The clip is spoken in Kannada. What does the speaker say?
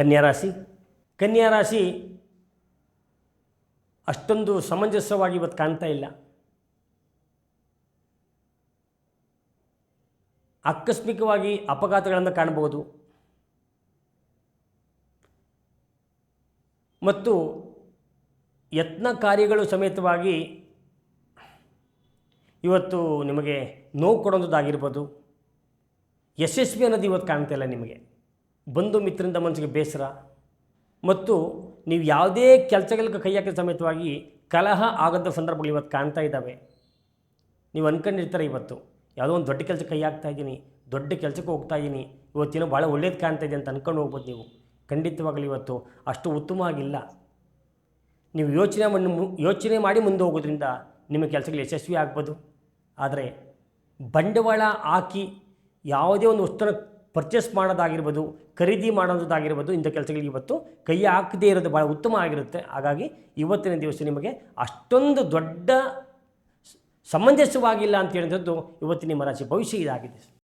ಕನ್ಯಾ ರಾಶಿ. ಕನ್ಯಾ ರಾಶಿ ಅಷ್ಟೊಂದು ಸಮಂಜಸವಾಗಿ ಇವತ್ತು ಕಾಣ್ತಾ ಇಲ್ಲ. ಆಕಸ್ಮಿಕವಾಗಿ ಅಪಘಾತಗಳನ್ನು ಕಾಣಬಹುದು ಮತ್ತು ಯತ್ನ ಕಾರ್ಯಗಳು ಸಮೇತವಾಗಿ ಇವತ್ತು ನಿಮಗೆ ನೋವು ಕೊಡೋದಾಗಿರ್ಬೋದು ಯಶಸ್ವಿ ಅನ್ನೋದು ಇವತ್ತು ಕಾಣ್ತಾ ಇಲ್ಲ ನಿಮಗೆ. ಬಂಧು ಮಿತ್ರರಿಂದ ಮನಸ್ಸಿಗೆ ಬೇಸರ. ಮತ್ತು ನೀವು ಯಾವುದೇ ಕೆಲಸಗಳಿಗೆ ಕೈ ಹಾಕಿದ ಸಮೇತವಾಗಿ ಕಲಹ ಆಗದ ಸಂದರ್ಭಗಳು ಇವತ್ತು ಕಾಣ್ತಾ ಇದ್ದಾವೆ. ನೀವು ಅನ್ಕೊಂಡಿರ್ತಾರೆ ಇವತ್ತು. ಯಾವುದೋ ಒಂದು ದೊಡ್ಡ ಕೆಲಸಕ್ಕೆ ಕೈ ಹಾಕ್ತಾ ಇದ್ದೀನಿ, ದೊಡ್ಡ ಕೆಲಸಕ್ಕೆ ಹೋಗ್ತಾ ಇದ್ದೀನಿ, ಇವತ್ತಿನ ಭಾಳ ಒಳ್ಳೇದು ಕಾಣ್ತಾ ಇದೆ ಅಂತ ಅಂದ್ಕೊಂಡು ಹೋಗ್ಬೋದು ನೀವು. ಖಂಡಿತವಾಗಲಿ ಇವತ್ತು ಅಷ್ಟು ಉತ್ತಮವಾಗಿಲ್ಲ ನೀವು ಯೋಚನೆ ಮಾಡಿ ಯೋಚನೆ ಮಾಡಿ ಮುಂದೆ ಹೋಗೋದ್ರಿಂದ ನಿಮ್ಮ ಕೆಲಸಗಳು ಯಶಸ್ವಿ ಆಗ್ಬೋದು. ಆದರೆ ಬಂಡವಾಳ ಹಾಕಿ ಯಾವುದೇ ಒಂದು ವಸ್ತುನ ಪರ್ಚೇಸ್ ಮಾಡೋದಾಗಿರ್ಬೋದು, ಖರೀದಿ ಮಾಡೋದಾಗಿರ್ಬೋದು ಇಂಥ ಕೆಲಸಗಳಿಗೆ ಇವತ್ತು ಕೈ ಹಾಕದೇ ಇರೋದು ಭಾಳ ಉತ್ತಮ ಆಗಿರುತ್ತೆ. ಹಾಗಾಗಿ ಇವತ್ತಿನ ದಿವಸ ನಿಮಗೆ ಅಷ್ಟೊಂದು ದೊಡ್ಡ ಸಮಂಜಸವಾಗಿಲ್ಲ ಅಂತ ಹೇಳಿದದ್ದು ಇವತ್ತು ನಿಮ್ಮ ರಾಶಿ ಭವಿಷ್ಯ ಇದಾಗಿದೆ.